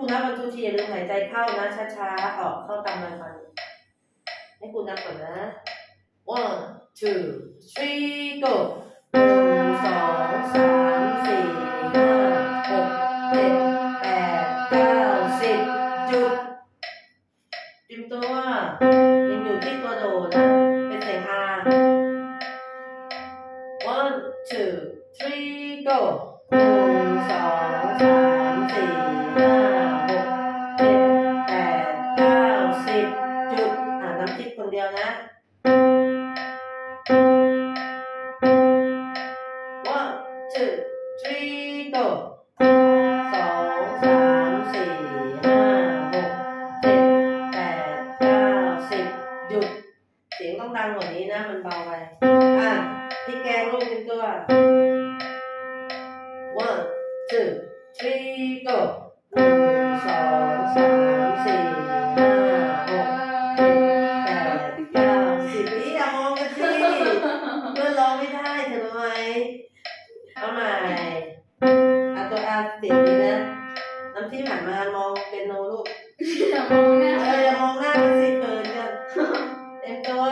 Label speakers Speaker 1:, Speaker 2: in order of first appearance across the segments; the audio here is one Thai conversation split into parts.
Speaker 1: ครูนับวันทุกทีอย่าลืมหายใจเข้านะช้าๆออกเข้าตามลำพังให้ครูนับก่อนนะ one two three go หนึ่งสองสามสี่ห้าหกเจ็ดแปดเก้าสิบจุดจิมตัวยังอยู่ที่ตัวโดดนะเป็นเสียง R one two three go ำทิพย์คนเดียวนะ one two three go สองสามสี่ห้าหกเจ็ดแปดเก้าสิบหยุด เสียงต้องดังกว่านี้นะ มันเบาไป อะพี่แกงลูกเป็นตัว one two three go หนึ่งสอง ไม่ได้เธอรู้ไหมเอาใหม่เอาตัวอาเสียงดีนะน้ำที่หันมามองเป็นโนลูก
Speaker 2: อย่ามองหน้า
Speaker 1: เอออย่ามองหน้ากันสิเขินกันเต็มตัว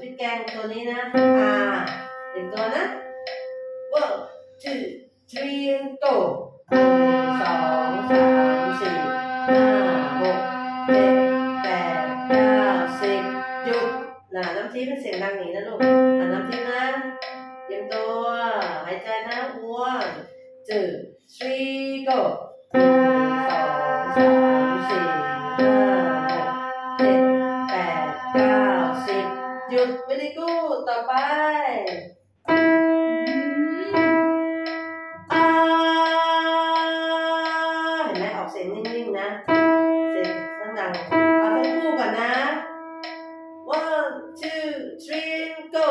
Speaker 1: พริกแกงตัวนี้นะอ่าเต็มตัวนะ one two three and go หนึ่งสองสามสี่ห้าหกเจ็ดแปดเก้าสิบหยุดน่ะน้ำทิพย์เป็นเสียงดังอย่างนี้นะลูกอะน้ำทิ two three go หนึ่งสองสามสี่ห้าหกเจ็ดแปดเก้าสิบหยุด very good ต่อไปอาเห็นไหมออกเสียงนิ่งๆนะ เสียงข้างดังเอาทั้งคู่ก่อนนะ one two three go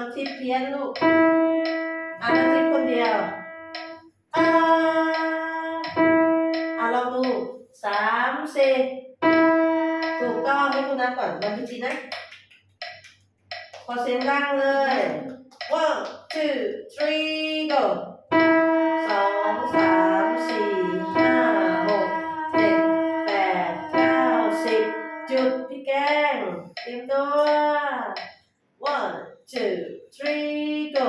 Speaker 1: น้ำทิพย์เพี้ยนลูกอ่าน้ำทิพย์คนเดียวอ่าอ่าลองดูสามสี่ถูกต้องให้คุณนับก่อนวันที่ทีนะพอเสียงดังเลย one two three go two three go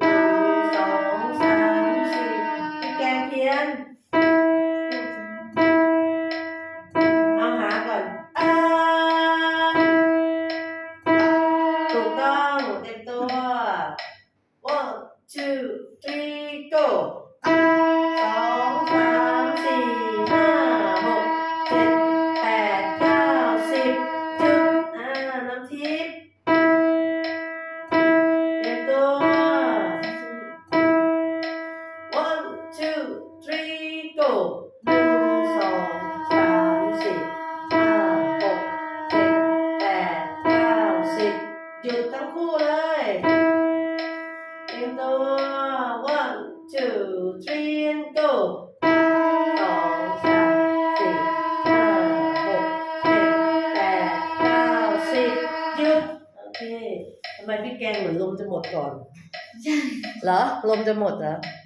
Speaker 1: หนึ่งสองสามสี่พี่แกงเพียนเอาหาก่อนอ่าถูกต้องเต็มตัว one two three go ทั้งคู่เลยเตรียมตัว one two three and go สองสามสี่ห้าหกเจ็ดแปดเก้าสิบหยุดโอเคทำไมพี่แกงเหมือนลมจะหมดก่อน
Speaker 2: ใช่
Speaker 1: เหรอ ลมจะหมดเหรอ
Speaker 2: ใ